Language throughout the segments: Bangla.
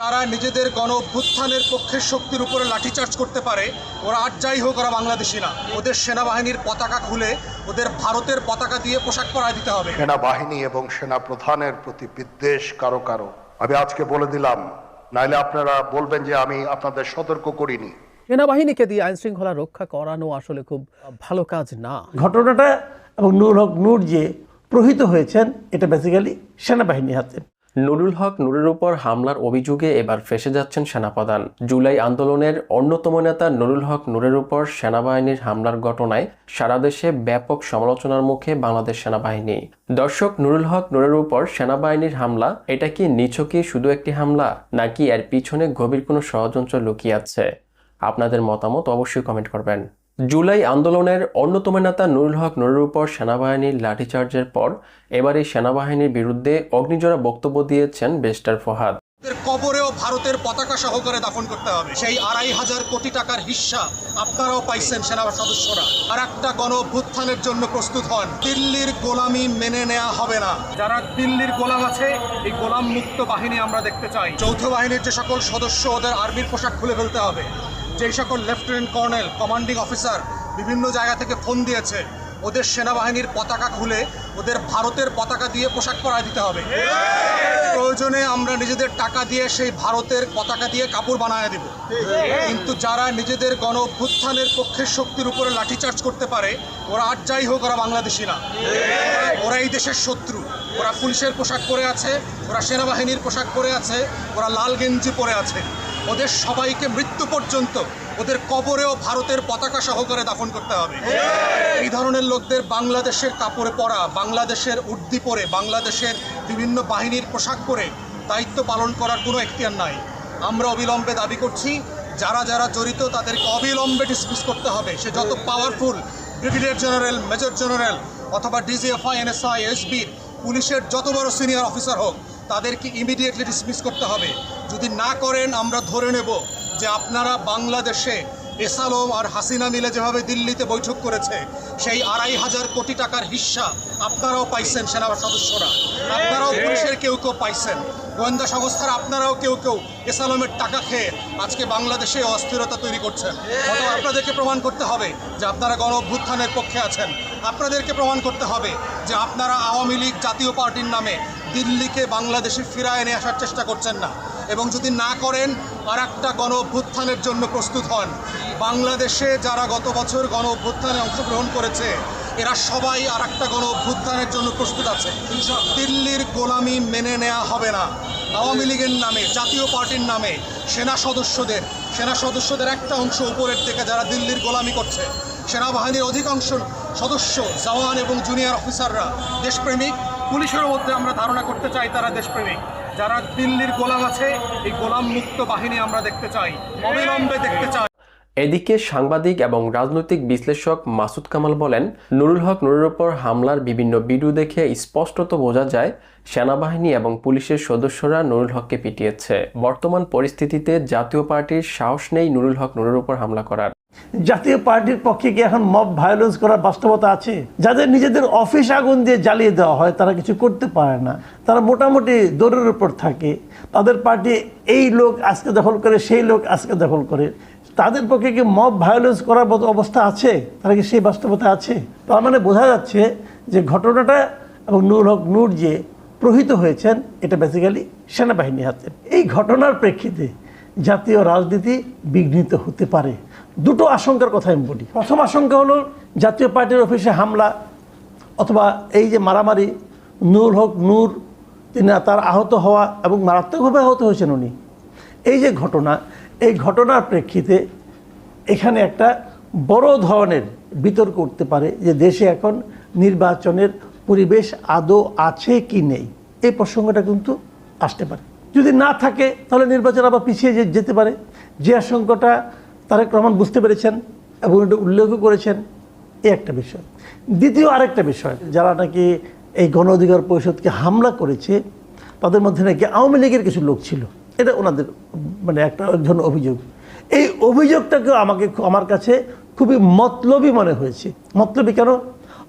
যারা নিজেদের গণ অভ্যুত্থানের পক্ষের শক্তির উপরে লাঠিচার্জ করতে পারে ওরা আর যাই হোক ওরা বাংলাদেশি না। ওদের সেনাবাহিনীর পতাকা খুলে ওদের ভারতের পতাকা দিয়ে পোশাক পরায় দিতে হবে। সেনাবাহিনী এবং সেনা প্রধানের প্রতি বিদ্বেষ কারও কারও। আমি আজকে বলে দিলাম নাইলে আপনারা বলবেন যে আমি আপনাদের সতর্ক করিনি। সেনাবাহিনীকে দিয়ে আইন শৃঙ্খলা রক্ষা করানো আসলে খুব ভালো কাজ না। ঘটনাটা এবং নূর হক নূর যে প্রহিত হয়েছেন এটা বেসিক্যালি সেনাবাহিনীর হাতে। নুরুল হক নুরের উপর হামলার অভিযোগে এবার ফেসে যাচ্ছেন সেনাপ্রধান। জুলাই আন্দোলনের অন্যতম নেতা নুরুল হক নুরের উপর সেনাবাহিনীর হামলার ঘটনায় সারা দেশে ব্যাপক সমালোচনার মুখে বাংলাদেশ সেনাবাহিনী। দর্শক, নুরুল হক নুরের উপর সেনাবাহিনীর হামলা, এটা কি নিছকই শুধু একটি হামলা, নাকি এর পিছনে গভীর কোনো ষড়যন্ত্র লুকিয়ে আছে? আপনাদের মতামত অবশ্যই কমেন্ট করবেন। জুলাই আন্দোলনের অন্যতম নেতা নুরুল হক নুরের উপর সেনাবাহিনীর লাঠিচার্জের পর এবার সেনাবাহিনীর বিরুদ্ধে অগ্নিজোড়া বক্তব্য দিয়েছেন বেস্টার ফহাদ। কবরেও ভারতের পতাকা সহকারে দাফন করতে হবে। সেই আড়াই হাজার কোটি টাকার হিস্সা আপনারাও পাইছেন সেনা সদস্যরা। আর একটা গণ জন্য প্রস্তুত হন। দিল্লির গোলামি মেনে নেওয়া হবে না। যারা দিল্লির গোলাম আছে, এই গোলাম মুক্ত বাহিনী আমরা দেখতে চাই। যৌথ বাহিনীর যে সকল সদস্য ওদের আর্মির পোশাক খুলে ফেলতে হবে। যেই সকল লেফটেন্যান্ট কর্নেল, কমান্ডিং অফিসার বিভিন্ন জায়গা থেকে ফোন দিয়েছে, ওদের সেনাবাহিনীর পতাকা খুলে ওদের ভারতের পতাকা দিয়ে পোশাক পরায় দিতে হবে। প্রয়োজনে আমরা নিজেদের টাকা দিয়ে সেই ভারতের পতাকা দিয়ে কাপড় বানায় দিব। কিন্তু যারা নিজেদের গণ অভ্যুত্থানের পক্ষের শক্তির উপরে লাঠিচার্জ করতে পারে, ওরা আর যাই হোক ওরা বাংলাদেশি না ওরা এই দেশের শত্রু। ওরা পুলিশের পোশাক পরে আছে, ওরা সেনাবাহিনীর পোশাক পরে আছে, ওরা লাল গেঞ্জি পরে আছে। ওদের সবাইকে মৃত্যু পর্যন্ত ওদের কবরেও ভারতের পতাকা সহকারে দাফন করতে হবে। এই ধরনের লোকদের বাংলাদেশের কাপড়ে পরা, বাংলাদেশের উর্দি পরে, বাংলাদেশের বিভিন্ন বাহিনীর পোশাক পরে দায়িত্ব পালন করার কোনো এখতিয়ার নাই। আমরা অবিলম্বে দাবি করছি, যারা যারা জড়িত তাদেরকে অবিলম্বে ডিসমিস করতে হবে। সে যত powerful brigadier general major general অথবা ডিজিএফআই এনএসআই এসবি পুলিশের যত বড় সিনিয়র অফিসার হোক, তাদেরকে ইমিডিয়েটলি ডিসমিস করতে হবে। যদি না করেন আমরা ধরে নেব যে আপনারা বাংলাদেশে এসালম আর হাসিনা মিলে যেভাবে দিল্লিতে বৈঠক করেছে সেই আড়াই হাজার কোটি টাকার হিস্সা আপনারাও পাইছেন সেনা সদস্যরা। আপনারাও পুলিশের কেউ কেউ পাইছেন। গোয়েন্দা সংস্থার আপনারাও কেউ কেউ এসালমের টাকা খেয়ে আজকে বাংলাদেশে অস্থিরতা তৈরি করছেন। অথবা আপনাদেরকে প্রমাণ করতে হবে যে আপনারা গণ অভ্যুত্থানের পক্ষে আছেন। আপনাদেরকে প্রমাণ করতে হবে যে আপনারা আওয়ামী লীগ জাতীয় পার্টির নামে দিল্লিকে বাংলাদেশে ফিরায় নিয়ে আসার চেষ্টা করছেন না। এবং যদি না করেন আর একটা গণ অভ্যুত্থানের জন্য প্রস্তুত হন। বাংলাদেশে যারা গত বছর গণ অভ্যুত্থানে অংশগ্রহণ করেছে এরা সবাই আর একটা গণ অভ্যুত্থানের জন্য প্রস্তুত আছে। দিল্লির গোলামি মেনে নেওয়া হবে না। আওয়ামী লীগের নামে জাতীয় পার্টির নামে সেনা সদস্যদের সেনা সদস্যদের একটা অংশ উপরের থেকে যারা দিল্লির গোলামি করছে সেনাবাহিনীর অধিকাংশ সদস্য জওয়ান এবং জুনিয়র অফিসাররা দেশপ্রেমিক। পুলিশের মধ্যে আমরা ধারণা করতে চাই তারা দেশপ্রেমিক। যারা দিল্লির গোলাম আছে, এই গোলাম মুক্ত বাহিনী আমরা দেখতে চাই, অবিলম্বে দেখতে চাই। এদিকে সাংবাদিক এবং রাজনৈতিক বিশ্লেষক মাসুদ কামাল বলেন, নুরুল হক নুরের ওপর হামলার বিভিন্ন ভিডিও দেখে স্পষ্টত বোঝা যায়, সেনাবাহিনী এবং পুলিশের সদস্যরা নুরুল হককে পিটিয়েছে। বর্তমান পরিস্থিতিতে জাতীয় পার্টির সাহস নেই নুরুল হক নুরের ওপর হামলা করার। জাতীয় পার্টির পক্ষে কি এখন মব ভায়োলেন্স করার বাস্তবতা আছে? যাদের নিজেদের অফিস আগুন দিয়ে জ্বালিয়ে দেওয়া হয়, তারা কিছু করতে পারে না। তারা মোটামুটি দৌড়ের উপর থাকে। তাদের পার্টি এই লোক আজকে দখল করে, সেই লোক আজকে দখল করে। তাদের পক্ষে কি মব ভায়োলেন্স করার মতো অবস্থা আছে? তারা কি সেই বাস্তবতা আছে? তার মানে বোঝা যাচ্ছে যে ঘটনাটা এবং নূর হক নূর যে প্রহিত হয়েছেন, এটা বেসিক্যালি সেনাবাহিনীর হাতে। এই ঘটনার প্রেক্ষিতে জাতীয় রাজনীতি বিঘ্নিত হতে পারে। দুটো আশঙ্কার কথা আমি বলি। প্রথম আশঙ্কা হলো জাতীয় পার্টির অফিসে হামলা অথবা এই যে মারামারি নূর হক নূর, তিনি তার আহত হওয়া এবং মারাত্মকভাবে আহত হয়েছেন উনি। এই যে ঘটনা, এই ঘটনার প্রেক্ষিতে এখানে একটা বড় ধরনের বিতর্ক উঠতে পারে যে দেশে এখন নির্বাচনের পরিবেশ আদৌ আছে কি নেই। এই প্রসঙ্গটা কিন্তু আসতে পারে। যদি না থাকে, তাহলে নির্বাচন আবার পিছিয়ে যেতে পারে। যে আশঙ্কাটা তারেক রহমান বুঝতে পেরেছেন এবং এটা উল্লেখও করেছেন। এই একটা বিষয়। দ্বিতীয় আরেকটা বিষয়, যারা নাকি এই গণ অধিকার পরিষদকে হামলা করেছে, তাদের মধ্যে নাকি আওয়ামী লীগের কিছু লোক ছিল। এটা ওনাদের মানে একটা এক ধরনের অভিযোগ। এই অভিযোগটাকেও আমাকে আমার কাছে খুবই মতলবী মনে হয়েছে। মতলবী কেন?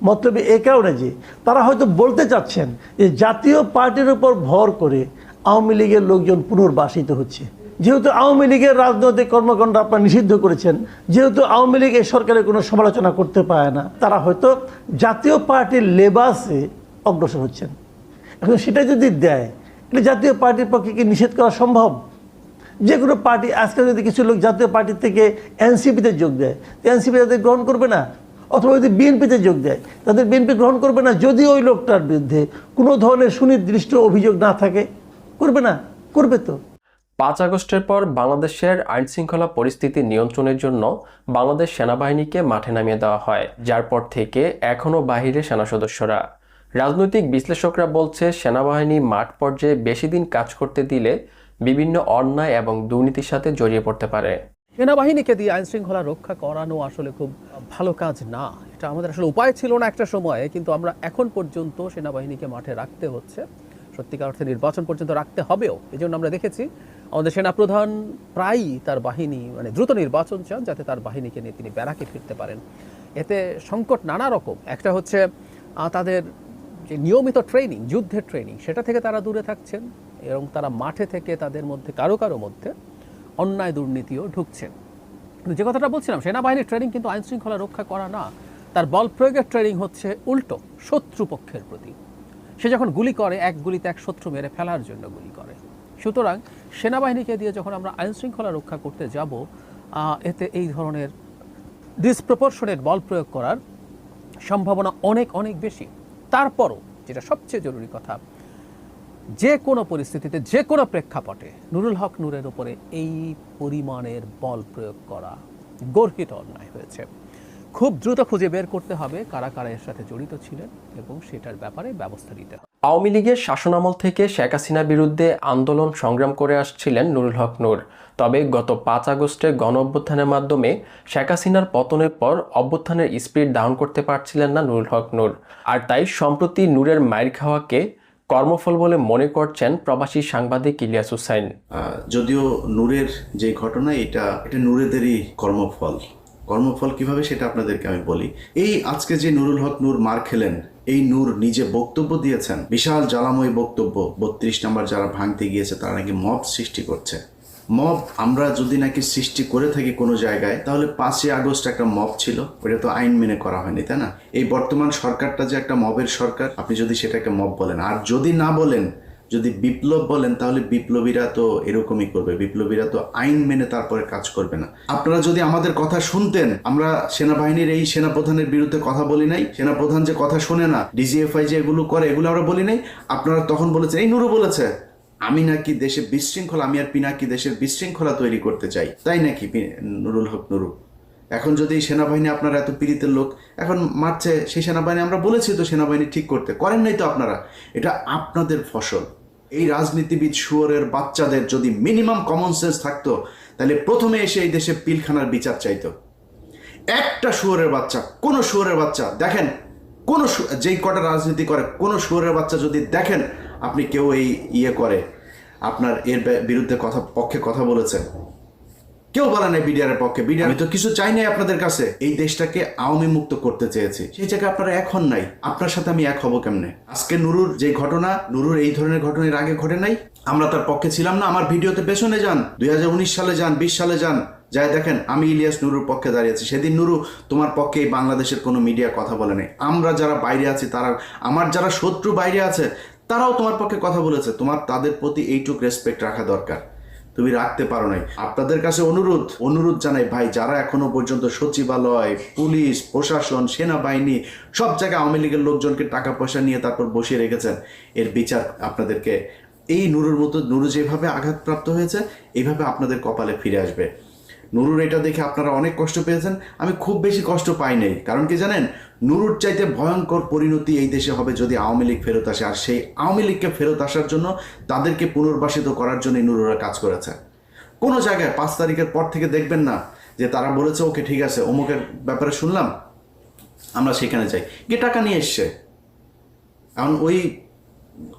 মতলবী এ কারণে যে, তারা হয়তো বলতে চাচ্ছেন যে জাতীয় পার্টির উপর ভর করে আওয়ামী লীগের লোকজন পুনর্বাসিত হচ্ছে। যেহেতু আওয়ামী লীগের রাজনৈতিক কর্মকাণ্ড আপনারা নিষিদ্ধ করেছেন, যেহেতু আওয়ামী লীগ এই সরকারের কোনো সমালোচনা করতে পারে না, তারা হয়তো জাতীয় পার্টির লেবাসে অগ্রসর হচ্ছেন। এখন সেটা যদি দেয় তাহলে জাতীয় পার্টির পক্ষে কি নিষেধ করা সম্ভব? যে কোনো পার্টি আজকে যদি কিছু লোক জাতীয় পার্টি থেকে এনসিপিতে যোগ দেয় এনসিপি তাদের গ্রহণ করবে না? অথবা যদি বিএনপিতে যোগ দেয়, তাদের বিএনপি গ্রহণ করবে না? যদি ওই লোকটার বিরুদ্ধে কোনো ধরনের সুনির্দিষ্ট অভিযোগ না থাকে, করবে না? করবে তো। পাঁচ আগস্টের পর বাংলাদেশের আইনশৃঙ্খলা পরিস্থিতি নিয়ন্ত্রণের জন্য বাংলাদেশ সেনাবাহিনীকে মাঠে নামিয়ে দেওয়া হয়, যার পর থেকে এখনও বাহিরে সেনা সদস্যরা। রাজনৈতিক বিশ্লেষকরা বলছে, সেনাবাহিনী মাঠ পর্যায়ে বেশি দিন কাজ করতে দিলে বিভিন্ন অন্যায় এবং দুর্নীতির সাথে জড়িয়ে পড়তে পারে। সেনাবাহিনীকে দিয়ে আইন শৃঙ্খলা রক্ষা করানো আসলে খুব ভালো কাজ না। এটা আমাদের আসলে উপায় ছিল না একটা সময়ে, কিন্তু আমরা এখন পর্যন্ত সেনাবাহিনীকে মাঠে রাখতে হচ্ছে। সত্যিকার অর্থে নির্বাচন পর্যন্ত রাখতে হবেও এই জন্য আমরা দেখেছি আমাদের সেনাপ্রধান প্রায়ই তার বাহিনী মানে দ্রুত নির্বাচন চান যাতে তার বাহিনীকে নিয়ে তিনি ব্যারাকে ফিরতে পারেন। এতে সংকট নানা রকম। একটা হচ্ছে তাদের যে নিয়মিত ট্রেনিং, যুদ্ধের ট্রেনিং, সেটা থেকে তারা দূরে থাকছেন এবং তারা মাঠে থেকে তাদের মধ্যে, কারও কারও মধ্যে অন্যায় দুর্নীতিও ঢুকছেন। যে কথাটা বলছিলাম, সেনাবাহিনীর ট্রেনিং কিন্তু আইন শৃঙ্খলা রক্ষা করা না। তার বল প্রয়োগের ট্রেনিং হচ্ছে উল্টো শত্রুপক্ষের প্রতি। সে যখন গুলি করে, এক গুলিতে এক শত্রু মেরে ফেলার জন্য গুলি করে। সুতরাং সেনাবাহিনীকে দিয়ে যখন আমরা আইন শৃঙ্খলা রক্ষা করতে যাব এতে এই ধরনের ডিসপ্রপোর্শনেট বল প্রয়োগ করার সম্ভাবনা অনেক অনেক বেশি। তারপরও যেটা সবচেয়ে জরুরি কথা, যে কোনো পরিস্থিতিতে, যে কোনো প্রেক্ষাপটে নুরুল হক নূরের উপরে এই পরিমাণের বল প্রয়োগ করা গর্হিত অন্যায় হয়েছে। খুব দ্রুত খুঁজে বের করতে হবে কারা কারা এর সাথে জড়িত ছিলেন এবং সেটার ব্যাপারে ব্যবস্থা নিতে হবে। আওয়ামী লীগের শাসনামল থেকে শেখ হাসিনার বিরুদ্ধে আন্দোলন সংগ্রাম করে আসছিলেন নুরুল হক নূর। তবে গত পাঁচ আগস্টে গণ অভ্যুত্থানের মাধ্যমে শেখ হাসিনার পতনের পর অভ্যুত্থানের স্পিড ডাউন করতে পারছিলেন না নুরুল হক নূর। আর তাই সম্প্রতি নূরের মায়ের খাওয়াকে কর্মফল বলে মনে করছেন প্রবাসী সাংবাদিক ইলিয়াস হুসাইন। যদিও নূরের যে ঘটনা, এটা এটা নূরেদেরই কর্মফল। কর্মফল কীভাবে সেটা আপনাদেরকে আমি বলি। এই আজকে যে নুরুল হক নূর মার খেলেন এই নূর নিজে বক্তব্য দিয়েছেন। বিশাল জ্বালাময় বক্তব্য। বত্রিশ নম্বর যারা ভাঙতে গিয়েছে, তারা নাকি মব সৃষ্টি করছে। মব আমরা যদি নাকি সৃষ্টি করে থাকি কোনো জায়গায়, তাহলে পাঁচই আগস্ট একটা মব ছিল। ওটা তো আইন মেনে করা হয়নি, তাই না? এই বর্তমান সরকারটা যে একটা মবের সরকার, আপনি যদি সেটাকে মব বলেন। আর যদি না বলেন যদি বিপ্লব বলেন, তাহলে বিপ্লবীরা তো এরকমই করবে। বিপ্লবীরা তো আইন মেনে তারপরে কাজ করবে না। আপনারা যদি আমাদের কথা শুনতেন, আমরা সেনাবাহিনীর এই সেনাপ্রধানের বিরুদ্ধে কথা বলি নাই। সেনাপ্রধান যে কথা শোনে না, ডিজিএফআই যে এগুলো করে, এগুলো আমরা বলি নাই। আপনারা তখন বলেছেন, এই নুরু বলেছে, আমি নাকি দেশে বিশৃঙ্খলা, আমি আর পিনাকি দেশের বিশৃঙ্খলা তৈরি করতে চাই। তাই নাকি নুরুল হক নুরু? এখন যদি সেনাবাহিনী আপনারা এত পীড়িতের লোক, এখন মারছে সেই সেনাবাহিনী, আমরা বলেছি তো সেনাবাহিনী ঠিক করতে, করেন নাই তো আপনারা। এটা আপনাদের ফসল। এই রাজনীতিবিদ শুয়োরের বাচ্চাদের যদি মিনিমাম কমন সেন্স থাকতো, তাহলে প্রথমে এসে এই দেশে পিলখানার বিচার চাইতো। একটা শুয়োরের বাচ্চা, কোন শুয়োরের বাচ্চা, দেখেন, কোন যেই কটা রাজনীতি করে, কোনো শুয়োরের বাচ্চা যদি দেখেন, আপনি কেউ এই ইয়ে করে, আপনার এর বিরুদ্ধে কথা, পক্ষে কথা বলেছেন। কেউ বলে নাই বিডিআর পক্ষে। বিডিআর তো কিছু চাই নাই আপনাদের কাছে। এই দেশটাকে আওয়ামী মুক্ত করতে চেয়েছি। সেই জায়গায় আপনারা এখন নাই। আপনার সাথে আমি এক হব কেমনে? আজকে নুরুর যে ঘটনা, নুরুর এই ধরনের ঘটনার আগে ঘটে নাই। আমরা তার পক্ষে ছিলাম না। আমার ভিডিওতে পেছনে যান। দুই হাজার উনিশ সালে যান, বিশ সালে যান। যাই দেখেন, আমি ইলিয়াস নুরুর পক্ষে দাঁড়িয়েছি সেদিন নুরু তোমার পক্ষে এই বাংলাদেশের কোনো মিডিয়া কথা বলে নাই। আমরা যারা বাইরে আছি, তারা আমার যারা শত্রু বাইরে আছে, তারাও তোমার পক্ষে কথা বলেছে। তোমার তাদের প্রতি এইটুক রেসপেক্ট রাখা দরকার। তুমি রাখতে পারো নাই। আপনাদের কাছে অনুরোধ অনুরোধ জানাই, ভাই, যারা এখনও পর্যন্ত সচিবালয়, পুলিশ, প্রশাসন, সেনাবাহিনী, সব জায়গায় আওয়ামী লীগের লোকজনকে টাকা পয়সা নিয়ে তারপর বসিয়ে রেখেছেন, এর বিচার আপনাদেরকে এই নুরুর মতো, নুরু যেভাবে আঘাতপ্রাপ্ত হয়েছে, এভাবে আপনাদের কপালে ফিরে আসবে। নুরুর এটা দেখে আপনারা অনেক কষ্ট পেয়েছেন। আমি খুব বেশি কষ্ট পাই নাই। কারণ কি জানেন? নুরুর চাইতে ভয়ঙ্কর পরিণতি এই দেশে হবে যদি আওয়ামী লীগ ফেরত আসে। আর সেই আওয়ামী লীগকে ফেরত আসার জন্য তাদেরকে পুনর্বাসিত করার জন্য নুরুরা কাজ করেছে। কোনো জায়গায় পাঁচ তারিখের পর থেকে দেখবেন না যে তারা বলেছে, ওকে, ঠিক আছে, অমুকের ব্যাপারে শুনলাম, আমরা সেখানে যাই। গিয়ে টাকা নিয়ে এসছে? এখন ওই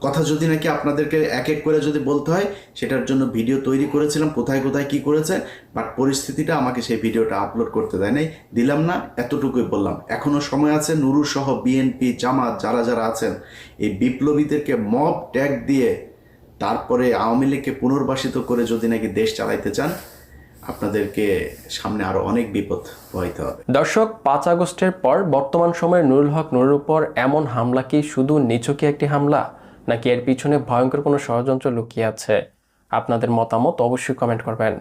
কথা যদি নাকি আপনাদেরকে এক এক করে যদি বলতে হয়, সেটার জন্য ভিডিও তৈরি করেছিলাম, কোথায় কোথায় কি করেছে বাট পরিস্থিতিটা আমাকে সেই ভিডিওটা আপলোড করতে দেয় নাই। দিলাম না, এতটুকুই বললাম। এখনও সময় আছে নুরু সহ বিএনপি জামাত যারা যারা আছেন, এই বিপ্লবীদেরকে মব ট্যাগ দিয়ে তারপরে আওয়ামী লীগকে পুনর্বাসিত করে যদি নাকি দেশ চালাইতে চান, আপনাদেরকে সামনে আরও অনেক বিপদ হইতে হবে। দর্শক, পাঁচ আগস্টের পর বর্তমান সময়ে নুরুল হক নুরুর উপর এমন হামলা কি শুধু নিছকে একটি হামলা? নাকি এর পিছনে ভয়ঙ্কর কোনো ষড়যন্ত্র লুকিয়ে আছে? আপনাদের মতামত অবশ্যই কমেন্ট করবেন।